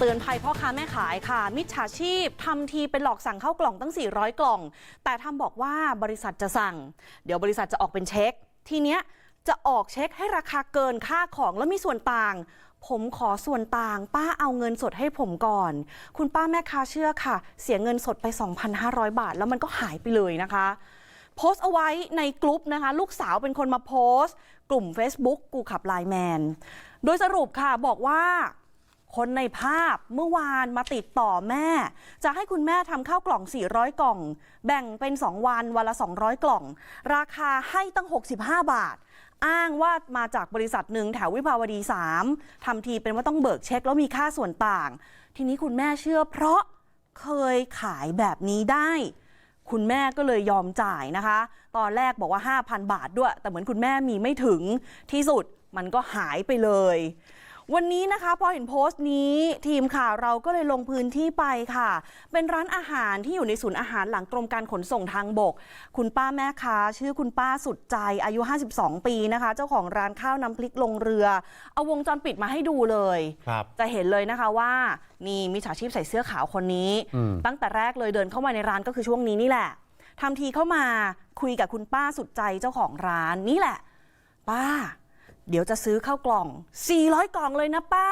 เตือนภัยพ่อค้าแม่ขายค่ะ มิจฉาชีพทำทีเป็นหลอกสั่งเข้ากล่องตั้ง 400 กล่อง แต่ทำบอกว่าบริษัทจะสั่ง เดี๋ยวบริษัทจะออกเป็นเช็ค ทีเนี้ยจะออกเช็คให้ราคาเกินค่าของแล้วมีส่วนต่าง ผมขอส่วนต่าง ป้าเอาเงินสดให้ผมก่อน คุณป้าแม่ค้าเชื่อค่ะ เสียเงินสดไป 2,500 บาท แล้วมันก็หายไปเลยนะคะโพสต์เอาไว้ในกลุ่มนะคะ ลูกสาวเป็นคนมาโพสต์ กลุ่ม Facebook กูขับไลน์แมนโดยสรุปค่ะบอกว่า คนในภาพเมื่อวานมาติดต่อแม่ จะให้คุณแม่ทำข้าวกล่อง 400 กล่อง แบ่งเป็น 2 วันวันละ 200 กล่อง ราคาให้ตั้ง 65 บาท อ้างว่ามาจากบริษัทหนึ่งแถววิภาวดี 3ทำทีเป็นว่าต้องเบิกเช็คแล้วมีค่าส่วนต่าง ทีนี้คุณแม่เชื่อเพราะเคยขายแบบนี้ได้คุณแม่ก็เลยยอมจ่ายนะคะ ตอนแรกบอกว่า 5,000 บาทด้วย แต่เหมือนคุณแม่มีไม่ถึงที่สุดมันก็หายไปเลย วันนี้นะคะพอเห็นโพสต์นี้ทีมข่าวเราก็เลยลงพื้นที่ไปค่ะ เป็นร้านอาหารที่อยู่ในศูนย์อาหารหลังกรมการขนส่งทางบก คุณป้าแม่ค้าชื่อคุณป้าสุดใจอายุ 52 ปีนะคะ เจ้าของร้านข้าวน้ำพริกลงเรือ เอาวงจรปิดมาให้ดูเลย ครับ จะเห็นเลยนะคะว่านี่มิจฉาชีพใส่เสื้อขาวคนนี้ อืม ตั้งแต่แรกเลยเดินเข้ามาในร้านก็คือช่วงนี้นี่แหละทำทีเข้ามาคุยกับคุณป้าสุดใจเจ้าของร้านนี่แหละ ป้า เดี๋ยวจะซื้อข้าวกล่อง 400 กล่องเลยนะป้า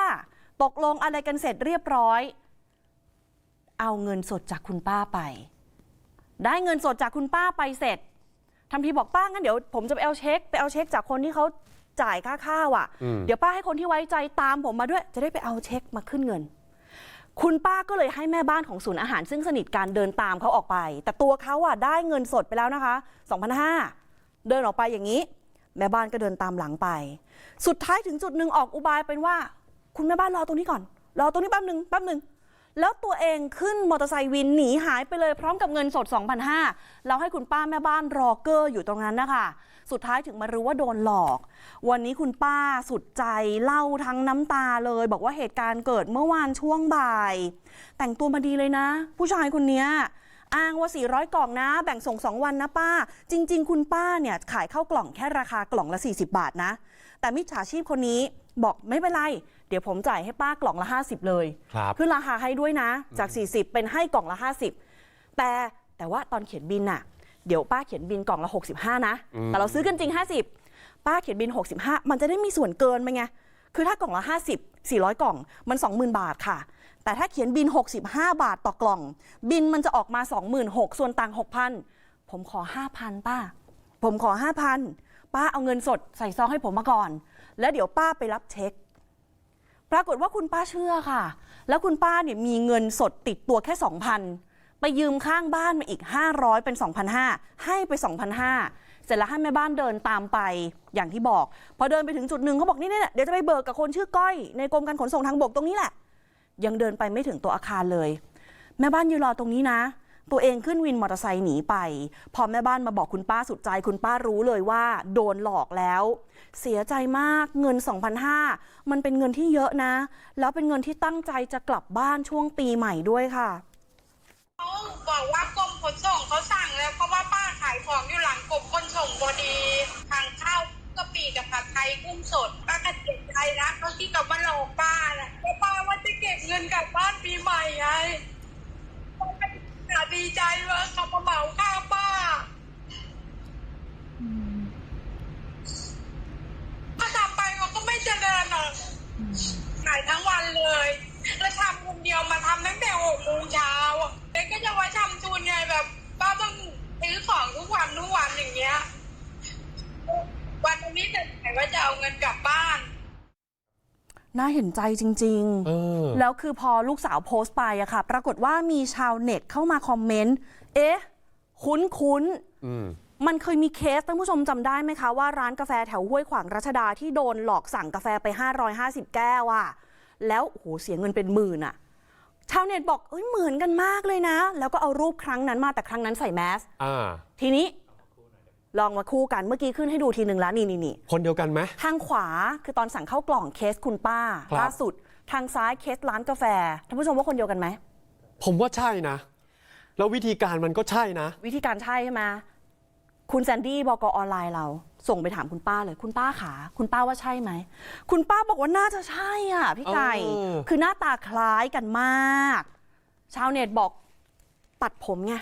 ตกลงอะไรกันเสร็จเรียบร้อย เอาเงินสดจากคุณป้าไป ได้เงินสดจากคุณป้าไปเสร็จทำทีบอกป้างั้นเดี๋ยวผมจะไปเอาเช็ค ไปเอาเช็คจากคนที่เขาจ่ายค่าข้าวอะ่ะอืมเดี๋ยวป้าให้คนที่ไว้ใจตามผมมาด้วย จะได้ไปเอาเช็คมาขึ้นเงิน คุณป้าก็เลยให้แม่บ้านของศูนย์อาหาร ซึ่งสนิทกันเดินตามเขาออกไป แต่ตัวเขาอะได้เงินสดไปแล้วนะคะ2,500เดินออกไปอย่างนี้ แม่บ้านก็เดินตามหลังไป สุดท้ายถึงจุดหนึ่งออกอุบายเป็นว่า คุณแม่บ้านรอตรงนี้ก่อน รอตรงนี้แป๊บหนึ่งแป๊บหนึ่งแล้วตัวเองขึ้นมอเตอร์ไซค์วินหนีหายไปเลยพร้อมกับเงินสด 2,500แล้วให้คุณป้าแม่บ้านรอเกอร์อยู่ตรงนั้นนะคะ สุดท้ายถึงมารู้ว่าโดนหลอก วันนี้คุณป้าสุดใจเล่าทั้งน้ำตาเลย บอกว่าเหตุการณ์เกิดเมื่อวานช่วงบ่าย แต่งตัวมาดีเลยนะ ผู้ชายคนนี้ อ้างว่า 400 กล่องนะ แบ่งส่ง 2 วันนะป้า จริง ๆ คุณป้าเนี่ยขายข้าวกล่องแค่ราคากล่องละ 40 บาทนะ แต่มิจฉาชีพคนนี้บอกไม่เป็นไร เดี๋ยวผมจ่ายให้ป้ากล่องละ 50 เลยครับขึ้นราคาให้ด้วยนะ จาก 40 เป็นให้กล่องละ 50 แต่แต่ว่าตอนเขียนบินน่ะ เดี๋ยวป้าเขียนบินกล่องละ 65 นะอืมแต่เราซื้อกันจริง 50 ป้าเขียนบิน 65 มันจะได้มีส่วนเกินไหมไง คือถ้ากล่องละ 50 400 กล่องมัน 20,000 บาทค่ะ แต่ถ้าเขียนบิน 65 บาทต่อกล่อง บินมันจะออกมา 26,000ส่วนต่าง 6,000 ผมขอ 5,000 ป้า ผมขอ 5,000 ป้าเอาเงินสดใส่ซองให้ผมมาก่อน แล้วเดี๋ยวป้าไปรับเช็ค ปรากฏว่าคุณป้าเชื่อค่ะ แล้วคุณป้าเนี่ยมีเงินสดติดตัวแค่ 2,000 ไปยืมข้างบ้านมาอีก 500 เป็น 2,500 ให้ไป 2,500 เสร็จแล้วให้แม่บ้านเดินตามไปอย่างที่บอก พอเดินไปถึงจุดหนึ่งเขาบอกนี่เนี่ยเดี๋ยวจะไปเบิกกับคนชื่อก้อยในกรมการขนส่งทางบกตรงนี้แหละ ยังเดินไปไม่ถึงตัวอาคารเลย แม่บ้านยืนรอตรงนี้นะ ตัวเองขึ้นวินมอเตอร์ไซค์หนีไป พอแม่บ้านมาบอกคุณป้าสุดใจ คุณป้ารู้เลยว่า โดนหลอกแล้ว เสียใจมากเงิน 2,500 มันเป็นเงินที่เยอะนะ แล้วเป็นเงินที่ตั้งใจจะกลับบ้านช่วงปีใหม่ด้วยค่ะเขาบอกว่ากรมขนส่งเขาสั่งแล้วเพราะว่าป้าขายของอยู่หลังกรมขนส่งพอดีทางข้าวกะปิกับผัดไทยกุ้งสดป้าก็เจ็บใจนะเขาที่กับว่าหลอก งินกลับบ้านปีใหม่ไงป้าดีใจว่าเขามาเหมาข้าวป้าก็ทำไปเขาก็ไม่เจริญหรอกขายทั้งวันเลย แล้วทำคนเดียวมาทำตั้งแต่หกโมงเช้าอะแล้วก็จะไว้ทำทุนไงแบบป้าต้องซื้อของทุกวันทุกวันอย่างเงี้ย วันนี้จะไหนว่าจะเอาเงินกลับบ้าน น่าเห็นใจจริงเออๆแล้วคือพอลูกสาวโพสต์ไปอะค่ะ ปรากฏว่ามีชาวเน็ตเข้ามาคอมเมนต์ เอ๊ะ คุ้นๆอืมมันเคยมีเคสท่านผู้ชมจำได้ไหมคะ ว่าร้านกาแฟแถวห้วยขวางรัชดาที่โดนหลอกสั่งกาแฟไป 550 แก้วอะแล้วโอ้โหเสียเงินเป็นหมื่นอะชาวเน็ตบอกเอ้ยเหมือนกันมากเลยนะ แล้วก็เอารูปครั้งนั้นมาแต่ครั้งนั้นใส่แมสอ่าทีนี้ ลองมาคู่กันเมื่อกี้ขึ้นให้ดูทีหนึ่งแล้วนี่นี่นี่คนเดียวกันไหมทางขวาคือตอนสั่งเข้ากล่องเคสคุณป้าครับล่าสุด ทางซ้ายเคสร้านกาแฟท่านผู้ชมว่าคนเดียวกันไหมผมว่าใช่นะ แล้ววิธีการมันก็ใช่นะ วิธีการใช่ใช่ไหมคุณแซนดี้บกออนไลน์เรา ส่งไปถามคุณป้าเลย คุณป้าขาคุณป้าว่าใช่ไหม คุณป้าบอกว่าน่าจะใช่อะพี่ไก่เออคือหน้าตาคล้ายกันมาก ชาวเน็ตบอกตัดผมไง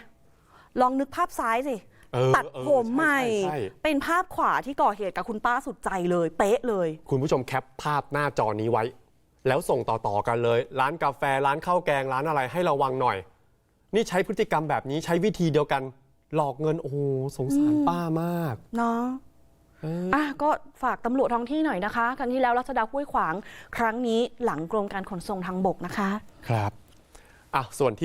ลองนึกภาพซ้ายสิ เออตัดเออผมใหม่ ใช่ใช่ เป็นภาพขวาที่ก่อเหตุกับคุณป้าสุดใจเลย เป๊ะเลย คุณผู้ชมแคปภาพหน้าจอนี้ไว้ แล้วส่งต่อ ๆ กันเลย ร้านกาแฟร้านข้าวแกงร้านอะไรให้ระวังหน่อย นี่ใช้พฤติกรรมแบบนี้ใช้วิธีเดียวกัน หลอกเงินโอ้โหสงสารป้ามาก เนาะเอออะก็ฝากตำรวจท้องที่หน่อยนะคะ ครั้งที่แล้วรัชดาห้วยขวาง ครั้งนี้หลังกรมการขนส่งทางบกนะคะ ครับอะส่วนที่